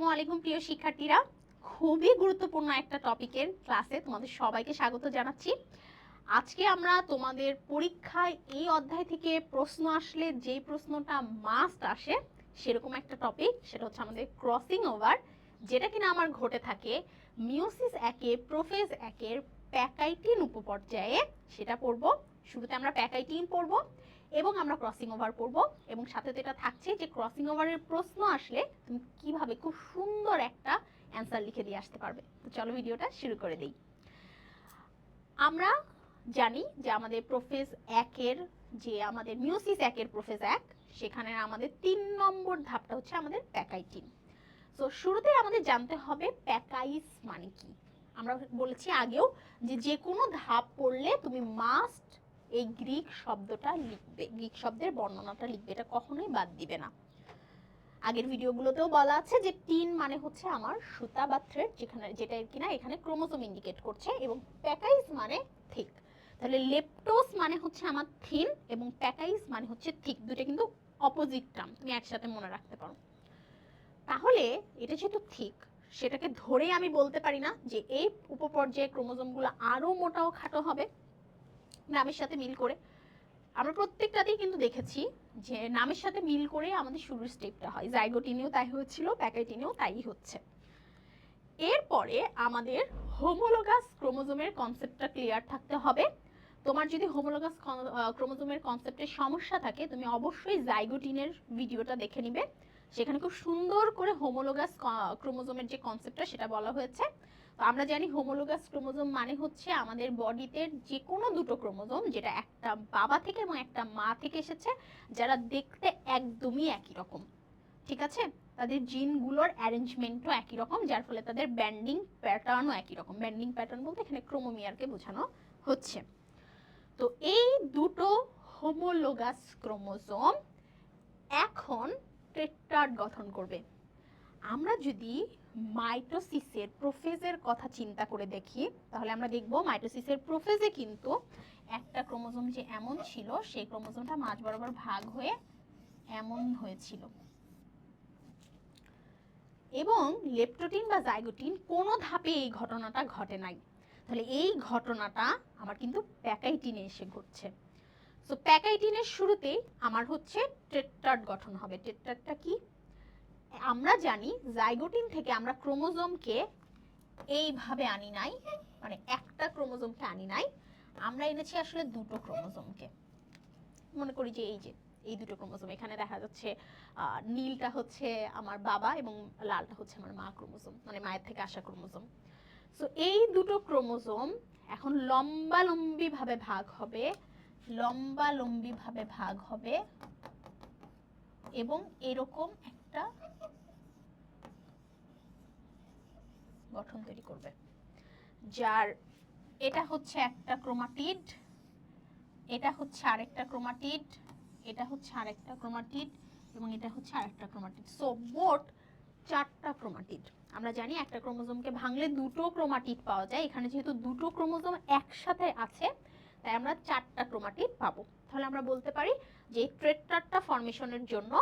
আসসালামু আলাইকুম, প্রিয় শিক্ষার্থীরা। খুবই গুরুত্বপূর্ণ একটা টপিকের ক্লাসে তোমাদের সবাইকে স্বাগত জানাচ্ছি। আজকে আমরা তোমাদের পরীক্ষায় এই অধ্যায় থেকে প্রশ্ন আসলে যেই প্রশ্নটা মাস্ট আসে, সেরকম একটা টপিক সেটা হচ্ছে আমাদের ক্রসিং ওভার যেটা কিনা আমার ঘটে থাকে মিওসিস একে, প্রোফেজ একের প্যাকাইটিন উপপর্যায়ে। সেটা পড়ব। শুরুতে আমরা প্যাকাইটিন পড়ব। এবং আমরা ক্রসিং ওভার পড়ব এবং সাথে তো এটা থাকছে যে ক্রসিং ওভারের প্রশ্ন আসলে তুমি কীভাবে খুব সুন্দর একটা অ্যান্সার লিখে দিয়ে আসতে পারবে। তো চলো ভিডিওটা শুরু করে দেই। আমরা জানি যে আমাদের প্রোফেজ একের যে আমাদের মিউসিস একের প্রোফেজ এক, সেখানে আমাদের তিন নম্বর ধাপটা হচ্ছে আমাদের প্যাকাইটিন তো শুরুতে আমাদের জানতে হবে প্যাকাইস মানে কি? আমরা বলেছি আগেও যে যে কোনো ধাপ পড়লে তুমি মাস্ট এই গ্রিক শব্দটা লিখবে, গ্রিক শব্দের বর্ণনাটা লিখবে, এটা কখনোই বাদ দিবে না। আগের ভিডিওগুলোতেও বলা আছে যে টিন মানে হচ্ছে আমার সুতা বা থ্রেড যেখানে, যেটা কিনা এখানে ক্রোমোসোম ইন্ডিকেট করছে এবং প্যাকাইজ মানে থিক তাহলে লেপটোস মানে হচ্ছে আমার থিন এবং প্যাকাইজ মানে হচ্ছে থিক দুটো কিন্তু অপোজিট টার্ম তুমি একসাথে মনে রাখতে পারো। তাহলে এটা যেহেতু থিক সেটাকে ধরে আমি বলতে পারি না যে এই উপপর্যায়ে ক্রোমোজোমগুলো আরও মোটা ও খাটো হবে। নামের সাথে মিল করে। আমরা প্রত্যেকটাতেই কিন্তু দেখেছি যে নামের সাথে মিল করে আমাদের শুরুর স্টেপটা হয়। জাইগোটিনেও তাই হয়েছিল প্যাকাইটিনেও তাই হচ্ছে। এরপরে আমাদের হোমোলোগাস ক্রোমোজোমের কনসেপ্টটা ক্লিয়ার থাকতে হবে। তোমার যদি হোমোলোগাস ক্রোমোজোমের কনসেপ্টের সমস্যা থাকে, তুমি অবশ্যই জাইগোটিনের ভিডিওটা দেখে নিবে। সেখানে খুব সুন্দর করে হোমোলোগাস ক্রোমোজোমের যে কনসেপ্টটা সেটা বলা হয়েছে। তো আমরা জানি হোমোলোগাস ক্রোমোজোম মানে হচ্ছে আমাদের বডিতে যে কোনো দুটো ক্রোমোজোম যেটা একটা বাবা থেকে এবং একটা মা থেকে এসেছে, যারা দেখতে একদমই একই রকম। ঠিক আছে? তাদের জিনগুলোর অ্যারেঞ্জমেন্টও একই রকম, যার ফলে তাদের ব্যান্ডিং প্যাটার্নও একই রকম। ব্যান্ডিং প্যাটার্ন বলতে এখানে ক্রোমোমিয়ারকে বোঝানো হচ্ছে। তো এই দুটো হোমোলোগাস ক্রোমোজোম এখন টেট্রাড গঠন করবে। আমরা যদি মাইটোসিসের প্রোফেজের কথা চিন্তা করে দেখি। তাহলে আমরা দেখব মাইটোসিসের প্রোফেজে কিন্তু একটা ক্রোমোজোম যে এমন ছিল, সেই ক্রোমোজোমটা মাঝ বরাবর ভাগ হয়ে এমন হয়েছিল। এবং লেপটোটিন বা জাইগোটিন কোনো ধাপে এই ঘটনাটা ঘটে নাই। তাহলে এই ঘটনাটা আমার কিন্তু প্যাকাইটিনে এসে ঘটছে। সো প্যাকাইটিনের শুরুতেই আমার হচ্ছে টেট্রাড গঠন হবে। টেট্রাডটা কি? আমরা জানি জাইগোটিন থেকে আমরা ক্রোমোজোমকে এইভাবে আনি নাই মানে একটা ক্রোমোজোমকে আনি নাই, আমরা এনেছি আসলে দুটো ক্রোমোজোমকে। মনে করি যে এই যে, এই দুটো ক্রোমোজোম, এখানে দেখা যাচ্ছে নীলটা হচ্ছে আমার বাবা এবং লালটা হচ্ছে আমার মা ক্রোমোজোম মানে মায়ের থেকে আসা ক্রোমোজোম। সো এই দুটো ক্রোমোজোম এখন লম্বা লম্বি ভাবে ভাগ হবে লম্বা লম্বি ভাবে ভাগ হবে এবং এরকম একটা গঠন তৈরি করবে। যার, এটা হচ্ছে একটা ক্রোমাটিড, এটা হচ্ছে আরেকটা ক্রোমাটিড, এটা হচ্ছে আরেকটা ক্রোমাটিড এবং এটা হচ্ছে আরেকটা ক্রোমাটিড। সো মোট চারটা ক্রোমাটিড। আমরা জানি একটা ক্রোমোজোমকে ভাঙলে দুটো ক্রোমাটিড পাওয়া যায়। এখানে যেহেতু দুটো ক্রোমোজোম একসাথে আছে, তাই আমরা চারটা ক্রোমাটিড পাবো। তাহলে আমরা বলতে পারি যে এই ট্রেট্রাটটা ফর্মেশনের জন্য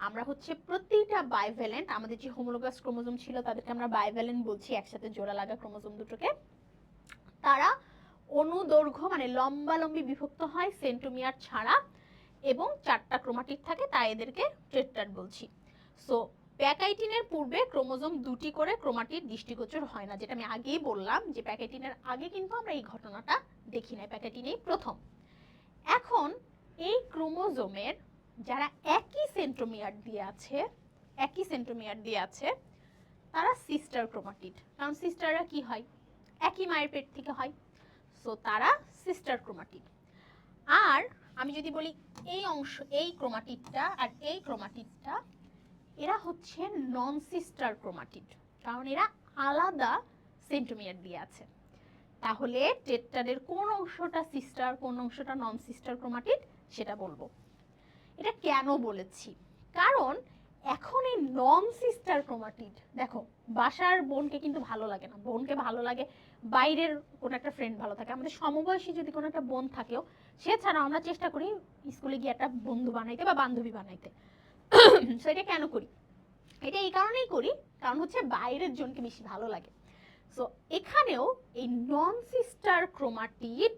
আমরা হচ্ছে প্রতিটা বাইভ্যালেন্ট আমাদের যে হোমোলোগাস ক্রোমোজোম ছিল, তাদেরকে আমরা বাইভ্যালেন্ট বলছি, একসাথে জোড়া লাগা ক্রোমোজোম দুটোকে। তারা অনুদৈর্ঘ্য মানে লম্বা লম্বি বিভক্ত হয় সেন্টোমিয়ার ছাড়া এবং চারটা ক্রোমাটিড থাকে, তাই এদেরকে ট্রেট্রাট বলছি। সো প্যাকাইটিনের পূর্বে ক্রোমোজোম দুটি করে ক্রোমাটিড দৃষ্টিগোচর হয় না, যেটা আমি আগেই বললাম যে প্যাকাইটিনের আগে কিন্তু আমরা এই ঘটনাটা দেখি না প্যাকাইটিনেই প্রথম। এখন এই ক্রোমোজোমের যারা একই সেন্ট্রোমিয়ার দিয়ে আছে, একই সেন্ট্রোমিয়ার দিয়ে আছে, তারা সিস্টার ক্রোমাটিড কারণ সিস্টাররা কি হয়? একই মায়ের পেট থেকে হয়। সো তারা সিস্টার ক্রোমাটিড আর আমি যদি বলি এই অংশ, এই ক্রোমাটিডটা আর এই ক্রোমাটিডটা এরা হচ্ছে নন সিস্টার ক্রোমাটিড কারণ এরা আলাদা সেন্টোমিয়ার দিয়ে আছে। তাহলে টেট্টারের কোন অংশটা সিস্টার কোন অংশটা নন সিস্টার ক্রোমাটিড সেটা বলব। এটা কেন বলেছি? কারণ এখন এই নন সিস্টার ক্রোমাটিড, দেখো, বাসার বোনকে কিন্তু ভালো লাগে না। বোনকে ভালো লাগে বাইরের কোনো একটা ফ্রেন্ড ভালো থাকে। আমাদের সমবয়সী যদি কোনো একটা বোন থাকেও, সে ছাড়া আমরা চেষ্টা করি স্কুলে গিয়ে একটা বন্ধু বানাইতে বা বান্ধবী বানাইতে। সো এটা কেন করি? এটা এই কারণেই করি, কারণ হচ্ছে বাইরের জনকে বেশি ভালো লাগে। সো এখানেও এই নন সিস্টার ক্রোমাটিড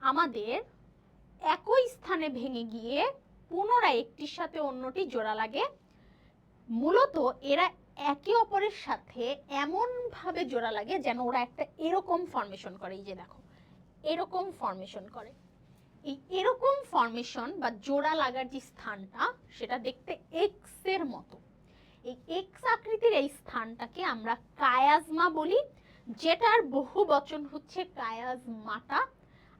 আমাদের একই স্থানে ভেঙে গিয়ে পুনরায় একটির সাথে অন্যটি জোড়া লাগে। মূলত এরা একে অপরের সাথে এমন ভাবে জোড়া লাগে যেন ওরা একটা এরকম ফর্মেশন করে। এই যে দেখো, এরকম ফর্মেশন করে। এই এরকম ফর্মেশন বা জোড়া লাগার যে স্থানটা, সেটা দেখতে এক্সের মতো। এই এক্স আকৃতির এই স্থানটাকে আমরা কায়াজমা বলি, যেটার বহু বচন হচ্ছে কায়াজমাটা।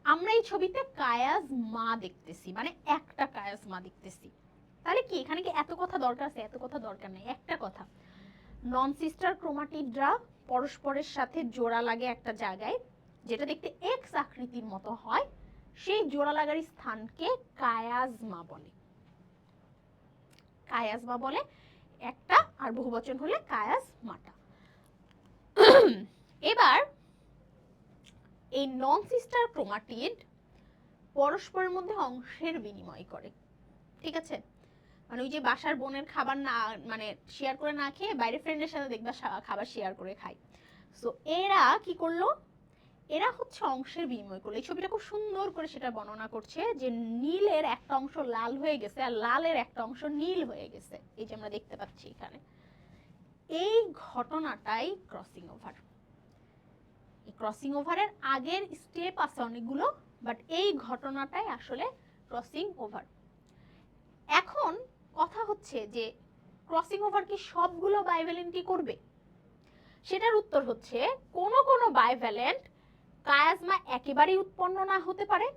আমরা এই ছবিতে কায়াজ মা দেখতেছি মানে একটা কায়াজ মা দেখতেছি। তাহলে কি, এখানে কি এত কথা দরকার আছে? এত কথা দরকার নেই। একটা কথা নন সিস্টার ক্রোমাটিডরা পরস্পরের সাথে জোড়া লাগে একটা জায়গায়, যেটা দেখতে এক্স আকৃতির মতো হয়, সেই জোড়া লাগার স্থানকে কায়াজমা বলে। কায়াজমা বলে একটা, আর বহুবচন হলে কায়াজমাটা এবার এই নন সিস্টার ক্রোমাটিড পরস্পরের মধ্যে অংশের বিনিময় করে। ঠিক আছে? মানে ওই যে বাসার বোনের খাবার না মানে শেয়ার করে না খেয়ে বাইরে ফ্রেন্ডের সাথে দেখবা খাবার শেয়ার করে খায়। সো এরা কি করল? এরা হচ্ছে অংশের বিনিময় করল। এই ছবিটা খুব সুন্দর করে সেটা বর্ণনা করছে যে নীলের একটা অংশ লাল হয়ে গেছে আর লালের একটা অংশ নীল হয়ে গেছে। এই যে আমরা দেখতে পাচ্ছি এখানে। এই ঘটনাটাই ক্রসিং ওভার ক্রসিং ওভারের আগের স্টেপ আছে অনেকগুলো বাট এই ঘটনাটাই আসলে ক্রসিং ওভার এখন কথা হচ্ছে যে ক্রসিং ওভার কি সবগুলো বাইভ্যালেন্টই করবে? সেটার উত্তর হচ্ছে, কোন কোন বাইভ্যালেন্ট কায়াজমা একেবারেই উৎপন্ন না হতে পারে,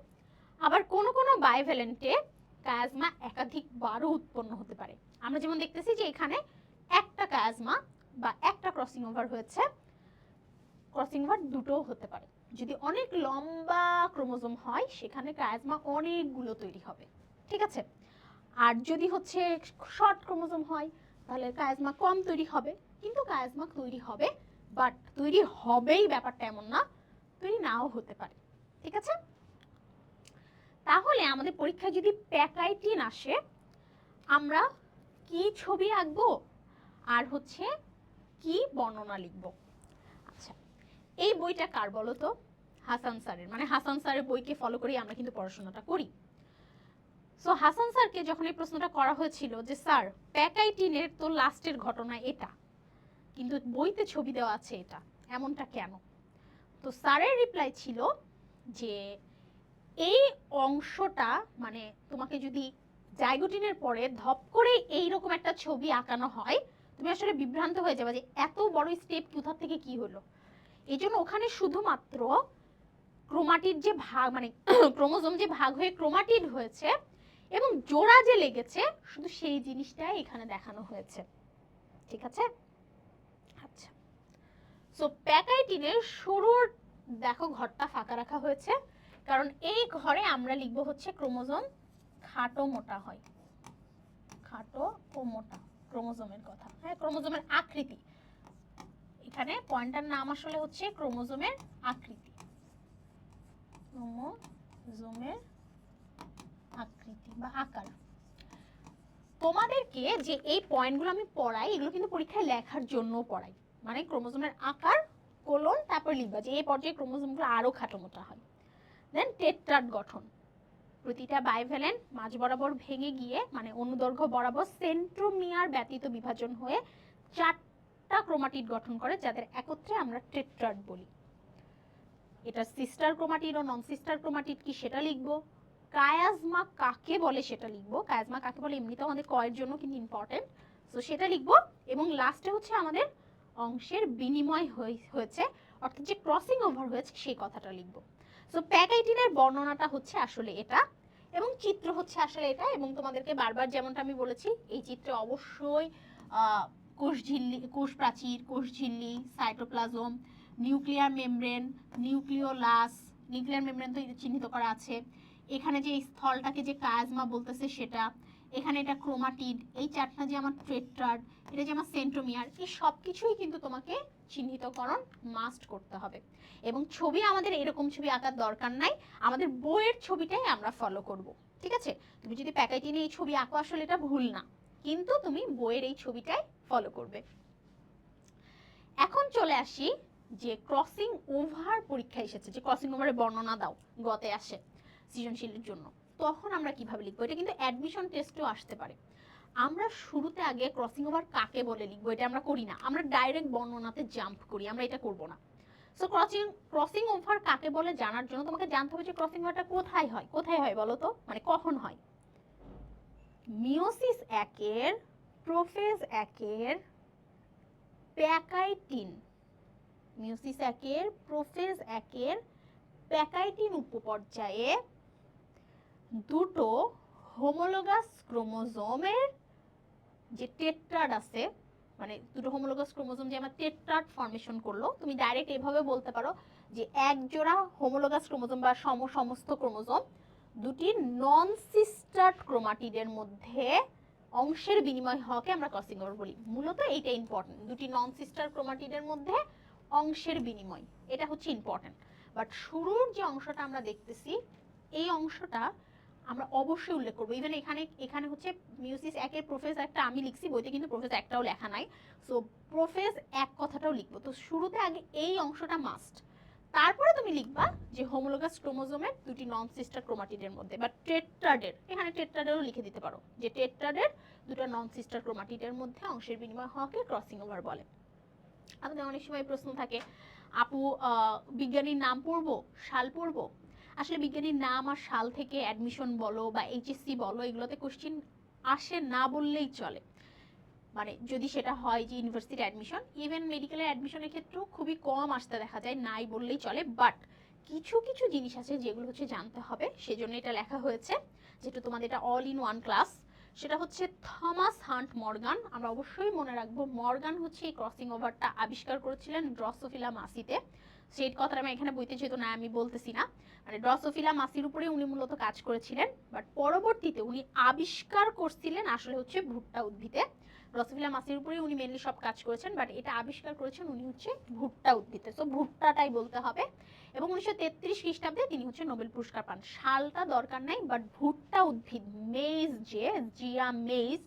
আবার কোন কোন বাইভ্যালেন্টে কায়াজমা একাধিকবারও উৎপন্ন হতে পারে। আমরা যেমন দেখতেছি যে এখানে একটা কায়াজমা বা একটা ক্রসিং ওভার হয়েছে ক্রসিং ওভার দুটোও হতে পারে। যদি অনেক লম্বা ক্রোমোজোম হয়, সেখানে কায়াজমা অনেকগুলো তৈরি হবে। ঠিক আছে? আর যদি হচ্ছে শর্ট ক্রোমোজোম হয়, তাহলে কায়াজমা কম তৈরি হবে, কিন্তু কায়াজমা তৈরি হবে, বাট তৈরি হবেই ব্যাপারটা এমন না, তৈরি নাও হতে পারে। ঠিক আছে? তাহলে আমাদের পরীক্ষায় যদি প্যাকাইটিন আসে, আমরা কি ছবি আঁকবো? আর হচ্ছে কি বর্ণনা লিখব? এই বইটা কার বলো তো? হাসান স্যারের। মানে হাসান স্যারের বইকে ফলো করেই আমরা কিন্তু পড়াশোনাটা করি। সো হাসান স্যারকে যখন এই প্রশ্নটা করা হয়েছিল যে, স্যার, প্যাকাইটিনের তো লাস্টের ঘটনা এটা, কিন্তু বইতে ছবি দেওয়া আছে এটা, এমনটা কেন? তো স্যারের রিপ্লাই ছিল যে, এই অংশটা মানে তোমাকে যদি জাইগোটিনের পরে ধপ করে এইরকম একটা ছবি আঁকানো হয়, তুমি আসলে বিভ্রান্ত হয়ে যাবে যে, এত বড় স্টেপ কোথা থেকে কি হলো? এই জন্য ওখানে শুধুমাত্র ক্রোমাটিড যে ভাগ মানে ক্রোমোজোম যে ভাগ হয়ে ক্রোমাটিড হয়েছে এবং জোড়া যে লেগেছে, শুধু সেই জিনিসটাই এখানে দেখানো হয়েছে। ঠিক আছে? আচ্ছা। সো প্যাকাইটিনের শুরুর, দেখো, ঘরটা ফাঁকা রাখা হয়েছে। কারণ এই ঘরে আমরা লিখব হচ্ছে ক্রোমোজোম খাটো মোটা হয়। খাটো ও মোটা, ক্রোমোজোমের কথা। হ্যাঁ ক্রোমোজোমের আকৃতি। এখানে পয়েন্টার নাম আসলে হচ্ছে ক্রোমোজোমের আকৃতি। ক্রোমোজোমের আকৃতি বা আকার। তোমাদেরকে যে এই পয়েন্টগুলো আমি পড়াই, এগুলো কিন্তু পরীক্ষায় লেখার জন্য পড়াই। মানে ক্রোমোজোমের আকার, কোলন, তারপর লিখবা যে এই পর্যায়ে ক্রোমোজোমগুলো আরও খাটো মোটা হয়। দেন টেট্রাড গঠন। প্রতিটা বাইভ্যালেন্ট মাঝ বরাবর ভেঙে গিয়ে মানে অনুদৈর্ঘ্য বরাবর সেন্ট্রোমিয়ার ব্যতীত বিভাজন হয়ে চারটা ক্রোমাটিড গঠন করে যাদের একত্রে আমরা টেট্রাড বলি। এটা সিস্টার ক্রোমাটিড ও নন সিস্টার ক্রোমাটিড কি সেটা লিখব? কায়াজমা কাকে বলে সেটা লিখব? কায়াজমা কাকে বলে এমনিতেও আমাদের কয়ের জন্য কিন্তু ইম্পর্টেন্ট সো সেটা লিখব এবং লাস্টে হচ্ছে আমাদের অংশের বিনিময় হয়ে- হয়েছে, অর্থাৎ যে ক্রসিং ওভার হয়েছে সেই কথাটা লিখব। সো প্যাকাইটিনের বর্ণনাটা হচ্ছে আসলে এটা এবং চিত্র হচ্ছে আসলে এটা এবং তোমাদেরকে বারবার যেমনটা আমি বলেছি, এই চিত্রে অবশ্যই আহ, কোষ প্রাচীর কোষ ঝিল্লি cytoplasm nuclear membrane nucleolus nuclear membrane তো চিহ্নিত করা আছে। এখানে যে এই স্থলটাকে যে কায়াজমা বলতেছে সেটা এখানে এটা ক্রোমাটিড এই চারটা যে আমার ট্রেট্রাড এটা যে আমার সেন্ট্রোমিয়ার এই সব কিছুই কিন্তু তোমাকে চিহ্নিতকরণ মাস্ট করতে হবে। এবং ছবি আমাদের এরকম ছবি আঁকার দরকার নাই আমাদের বইয়ের ছবিটাই আমরা ফলো করব ঠিক আছে? তুমি যদি প্যাকেটিনে এই ছবি আঁকো আসলে এটা ভুল না। কিন্তু তুমি বইয়ের এই ছবিটাই ফলো করবে। এখন চলে আসি যে ক্রসিং ওভার পরীক্ষা এসেছে, যে ক্রসিং ওভারের বর্ণনা দাও, গতে আসে সৃজনশীলের জন্য। তখন আমরা কীভাবে লিখব? এটা কিন্তু অ্যাডমিশন টেস্টেও আসতে পারে। আমরা শুরুতে আগে ক্রসিং ওভার কাকে বলে লিখব? এটা আমরা করি না। আমরা ডাইরেক্ট বর্ণনাতে জাম্প করি, আমরা এটা করব না। সো ক্রসিং ক্রসিং ওভার কাকে বলে জানার জন্য তোমাকে জানতে হবে যে ক্রসিং ওভারটা কোথায় হয়? কোথায় হয় বলো তো? মানে কখন হয়? মিওসিস একের প্রোফেজ একের প্যাকাইটিন, মিউসিস একের প্রোফেজ একের প্যাকাইটিন উপপর্যায়ে দুটো হোমোলোগাস ক্রোমোজোমের যে টেট্রাড আছে মানে দুটো হোমোলোগাস ক্রোমোজোম যে আমার টেট্রাড ফর্মেশন করল, তুমি ডাইরেক্ট এভাবে বলতে পারো যে এক জোড়া হোমোলোগাস ক্রোমোজোম বা সম সমস্ত ক্রোমোজোম দুটি নন সিস্টার্ড ক্রোমাটিডের মধ্যে অংশের বিনিময় হওয়াকে আমরা ক্রসিং ওভার বলি। মূলত এইটা ইম্পর্টেন্ট দুটি নন সিস্টার ক্রোমাটিডের মধ্যে অংশের বিনিময়। এটা হচ্ছে ইম্পর্টেন্ট বাট শুরুর যে অংশটা আমরা দেখতেছি, এই অংশটা আমরা অবশ্যই উল্লেখ করব। ইভেন এখানে এখানে হচ্ছে মিউসিস একের প্রোফেস একটা আমি লিখছি, বইতে কিন্তু প্রোফেস একটাও লেখা নাই। সো প্রোফেস এক কথাটাও লিখব। তো শুরুতে আগে এই অংশটা মাস্ট তারপরে তুমি লিখবা যে হোমোলোগাস ক্রোমোজোমের দুটি নন সিস্টার ক্রোমাটিডের মধ্যে, বা টেট্রাডের এখানে টেট্রাডেরও লিখে দিতে পারো, যে টেট্রাডের দুটো নন সিস্টার ক্রোমাটিডের মধ্যে অংশের বিনিময় হওয়াকে ক্রসিং ওভার বলে। আমাদের অনেক সময় প্রশ্ন থাকে, আপু বিজ্ঞানীর নাম পড়ব? সাল পড়ব? আসলে বিজ্ঞানীর নাম আর সাল থেকে অ্যাডমিশন বলো বা এইচএসসি বলো, এগুলোতে কোশ্চিন আসে না বললেই চলে। মানে যদি সেটা হয় যে ইউনিভার্সিটি অ্যাডমিশন ইভেন মেডিকেলের অ্যাডমিশনের ক্ষেত্রেও খুবই কম আসতে দেখা যায়, নাই বললেই চলে বাট কিছু কিছু জিনিস আছে যেগুলো হচ্ছে জানতে হবে, সেজন্য এটা লেখা হয়েছে, যেটা তোমাদের এটা অল ইন ওয়ান ক্লাস সেটা হচ্ছে থমাস হান্ট মর্গান, আমরা অবশ্যই মনে রাখব, মর্গান হচ্ছে এই ক্রসিং ওভারটা আবিষ্কার করেছিলেন ড্রসোফিলা মাসিতে সেই কথাটা আমি এখানে বইতে যেহেতু না আমি বলতেছি না মানে ড্রসোফিলা মাসির উপরে উনি মূলত কাজ করেছিলেন বাট পরবর্তীতে উনি আবিষ্কার করছিলেন আসলে হচ্ছে ভুট্টা উদ্ভিদে ড্রসোফিলা মাসির উপরে উনি মেনলি সব কাজ করেছেন বাট এটা আবিষ্কার করেছেন উনি হচ্ছে ভুট্টা উদ্ভিদে। তো ভুট্টাটাই বলতে হবে। এবং উনিশশো তেত্রিশ খ্রিস্টাব্দে তিনি হচ্ছে নোবেল পুরস্কার পান। শালটা দরকার নাই বাট ভুট্টা উদ্ভিদ মেজ যে, জিয়া মেজ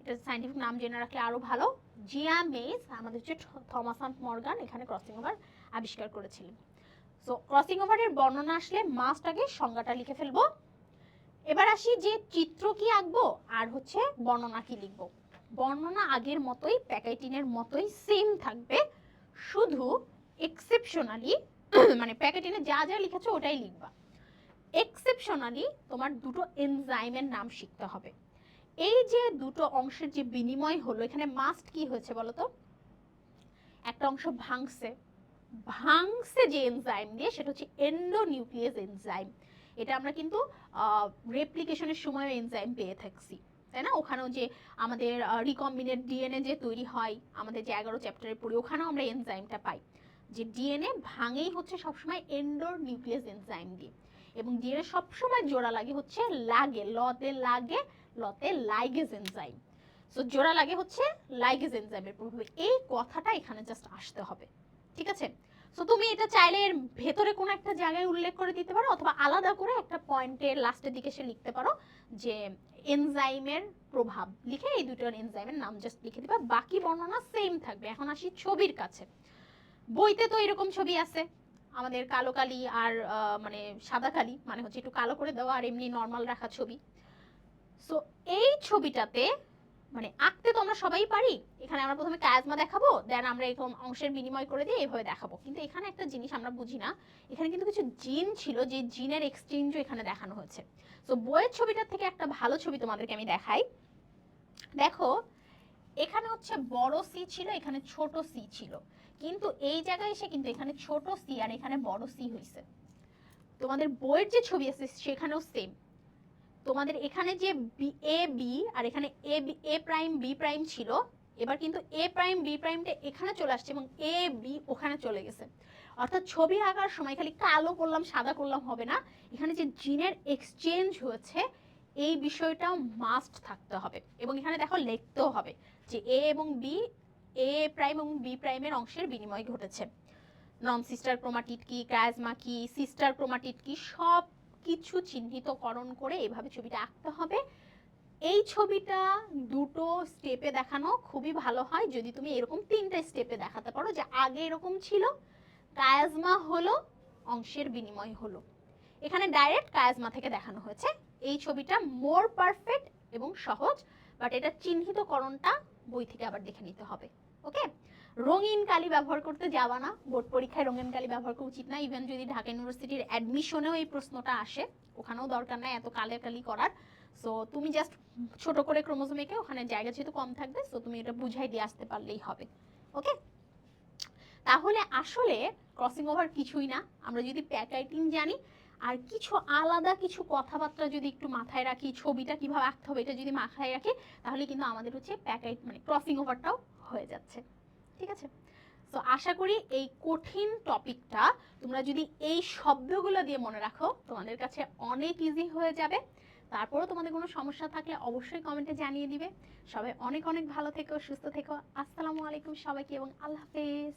এটা সাইন্টিফিক নাম জেনে রাখলে আরও ভালো। জিয়া মেজ আমাদের হচ্ছে থ- থমাস আন্ট মর্গান এখানে ক্রসিং ওভার আবিষ্কার করেছিলেন। সো ক্রসিং ওভারের বর্ণনা আসলে আগে সংজ্ঞাটা লিখে ফেলব। এবার আসি যে চিত্র কি আঁকবো আর হচ্ছে বর্ণনা কি লিখব। বর্ণনা আগের মতোই, প্যাকেটিনের মতোই সেম থাকবে। শুধু এক্সেপশনালি মানে প্যাকেটিনে যা যা লিখেছো ওটাই লিখবা। এক্সেপশনালি তোমার দুটো এনজাইমের নাম শিখতে হবে। এই যে দুটো অংশের যে বিনিময় হলো, এখানে মাস্ট কি হয়েছে বলো তো? একটা অংশ ভাঙছে। ভাঙছে যে এনজাইম দিয়ে, সেটা হচ্ছে এন্ডোনিউক্লিয়াস এনজাইম এটা আমরা কিন্তু রেপ্লিকেশনের সময় এনজাইম পেয়ে থাকছি। তাই না? ওখানেও যে আমাদের রিকম্বিনেট ডিএনএ যে তৈরি হয়, আমাদের যে এগারো চ্যাপ্টারে পড়ি, ওখানেও আমরা এনজাইমটা পাই। যে ডিএনএ ভাঙেই হচ্ছে সবসময় এন্ডোর নিউক্লিয়াস এনজাইম দিয়ে। এবং ডিএনএ সবসময় জোড়া লাগে হচ্ছে লাগে, লতে লাগে, লতে লাইগেজ এনজাইম সো জোড়া লাগে হচ্ছে লাইগেজ এনজাইমের প্রভাবে। এই কথাটা এখানে জাস্ট আসতে হবে। ঠিক আছে? সো তুমি এটা চাইলে এর ভেতরে কোনো একটা জায়গায় উল্লেখ করে দিতে পারো, অথবা আলাদা করে একটা পয়েন্টের লাস্টের দিকে সে লিখতে পারো, যে এনজাইমের প্রভাব। লিখে এই দুটোর এনজাইমের নাম জাস্ট লিখে দিবা, বাকি বর্ণনা সেম থাকবে। এখন আসি ছবির কাছে। বইতে তো এরকম ছবি আছে, আমাদের কালো কালি আর মানে সাদা কালি মানে হচ্ছে একটু কালো করে দেওয়া আর এমনি নর্মাল রাখা ছবি। সো এই ছবিটাতে মানে আঁকতে তো আমরা সবাই পারি। এখানে আমরা প্রথমে কায়াজমা দেখাবো দেন আমরা এরকম অংশের বিনিময় করে দিয়ে এভাবে দেখাবো। কিন্তু এখানে একটা জিনিস আমরা বুঝি না, এখানে কিন্তু কিছু জিন ছিল, যে জিনের এক্সচেঞ্জও এখানে দেখানো হয়েছে। তো বইয়ের ছবিটার থেকে একটা ভালো ছবি তোমাদেরকে আমি দেখাই। দেখো, এখানে হচ্ছে বড় সি ছিল, এখানে ছোট সি ছিল। কিন্তু এই জায়গায় এসে কিন্তু এখানে ছোট সি আর এখানে বড় সি হয়েছে তোমাদের বইয়ের যে ছবি আছে, সেখানেও সেম তোমাদের এখানে যে এ, বি, আর এখানে A, B, A prime, B prime ছিল, এবার কিন্তু এ প্রাইম, বি প্রাইমটা এখানে চলে আসছে এবং এ, বি ওখানে চলে গেছে। অর্থাৎ ছবি আঁকার সময় খালি কালো করলাম, সাদা করলাম হবে না। এখানে যে জিনের এক্সচেঞ্জ হয়েছে, এই বিষয়টাও মাস্ট থাকতে হবে। এবং এখানে দেখো লিখতেও হবে যে এ এবং বি, এ প্রাইম এবং বি প্রাইমের অংশের বিনিময় ঘটেছে। নন সিস্টার ক্রোমাটিড কি ক্রাজমা কি, সিস্টার ক্রোমাটিড কি, সব কিছু চিহ্নিতকরণ করে এভাবে ছবিটা আঁকতে হবে। এই ছবিটা দুটো স্টেপে দেখানো খুবই ভালো হয়। যদি তুমি এরকম তিনটা স্টেপে দেখাতে পারো যে আগে এরকম ছিল, কায়াজমা হলো, অংশের বিনিময় হলো। এখানে ডাইরেক্ট কায়াজমা থেকে দেখানো হয়েছে। এই ছবিটা মোর পারফেক্ট এবং সহজ বাট এটা চিহ্নিতকরণটা বই থেকে আবার দেখে নিতে হবে। ওকে রঙিন কালি ব্যবহার করতে যাওয়া না। বোর্ড পরীক্ষায় রঙিন কালি ব্যবহার করা উচিত না। ইভেন যদি ঢাকা ইউনিভার্সিটির অ্যাডমিশনেও এই প্রশ্নটা আসে, ওখানেও দরকার নাই এত কালে কালি করার। সো তুমি জাস্ট ছোট করে ক্রোমোজোম ওখানে জায়গা যেহেতু কম থাকবে সো তুমি এটা বুঝাই দিয়ে আসতে পারলেই হবে। ওকে তাহলে আসলে ক্রসিং ওভার কিছুই না। আমরা যদি প্যাকাইটিং জানি, আর কিছু আলাদা কিছু কথাবার্তা যদি একটু মাথায় রাখি, ছবিটা কীভাবে আঁকতে হবে এটা যদি মাথায় রাখি, তাহলে কিন্তু আমাদের হচ্ছে প্যাকাইট মানে ক্রসিং ওভারটাও হয়ে যাচ্ছে। ঠিক আছে? তো আশা করি এই কঠিন টপিকটা তোমরা যদি এই শব্দগুলো দিয়ে মনে রাখো, তোমাদের কাছে অনেক ইজি হয়ে যাবে। তারপরেও তোমাদের কোনো সমস্যা থাকলে অবশ্যই কমেন্টে জানিয়ে দিবে। সবাই অনেক অনেক ভালো থেকো, সুস্থ থেকো। আসসালামু আলাইকুম সবাইকে এবং আল্লাহ হাফেজ।